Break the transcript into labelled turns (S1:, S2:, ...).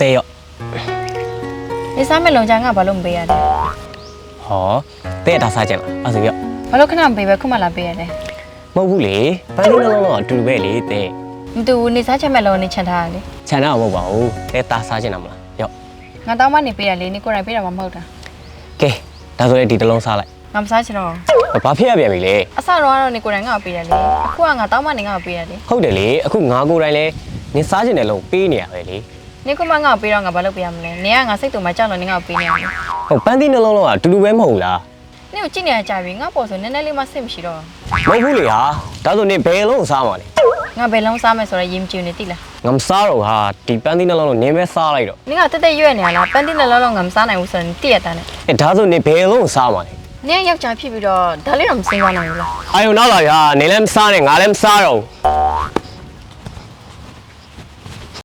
S1: တဲရော့
S2: နေစားမဲ့လုံချာငါဘာလို့မပေးရလဲ
S1: ဟောတဲဒါစားကြလားအဲ့ဆိုရော့
S2: ဘာလို့ခဏမပေးပဲခုမှလာပေးရလဲ
S1: မဟုတ်ဘူးလေပန်းလေးနှလုံးလုံးကအတူတူပဲလေတဲ
S2: မတူဘူးနေစားချက်မဲ့လုံနေချန်ထားရလေ
S1: ခြံတော့မဟုတ်ပါဘူးတဲဒါစားကြတာမလားရော့
S2: ငါတောင်းမနေပေးရလေနေကိုယ်တိုင်ပေးတာမှမဟုတ်တာ
S1: ကဲဒါဆိုရင်ဒီတစ်လုံးစားလိုက်
S2: ငါမစားချင်တော့
S1: ဘာဖြစ်ရပြန်ပြီလဲ
S2: အစတော့ကတော့နေကိုယ်တိုင်ငါ့ကိုပေးရလေအခုကငါတောင်းမနေငါ့ကိုပေးရလေ
S1: ဟုတ်တယ်လေအခုငါကိုယ်တိုင်လဲနင်စားကျင်တဲ့လုံးပေးနေရပဲလေ
S2: နေကမှငါ့ကိုပေးတော့ငါဘာလုပ်ပေးရမလဲနေကငါစိတ်တူမှကြောက်လို့နေငါ့ကိုပေးနေရလေ
S1: ဟုတ်ပန်းသီးနှလုံးလုံးကအတူတူပဲမဟုတ်လား
S2: နေကိုကြည့်နေရကြပြီငါပေါ်ဆိုနည်းနည်းလေးမှစိတ်မရှိတော့
S1: မဟုတ်ဘူးလေဟာဒါဆိုနင်ဘယ်လုံးစားမှာလဲ
S2: ငါဘယ်လုံးစားမယ်ဆိုတော့ရင်မကြည့်နေတိလား
S1: ငါမစားတော့ဟာဒီပန်းသီးနှလုံးလုံးနင်ပဲစားလိုက်တော့
S2: နေကတက်တက်ရွက်နေရလားပန်းတင်းနဲ့လုံးလုံးငါမစားနိုင်ဘူးဆိုတော့တိရတာနဲ့
S1: အဲဒါဆိုနင်ဘယ်လုံးစားမှာလဲ
S2: နေကယောက်ျားဖြစ်ပြီးတော့ဒါလေးတော့မစင်သွားနိုင်ဘူးလား
S1: အာယုံနောက်လာရာနင်လည်းမစားနဲ့ငါလည်းမစားတော့ဘူး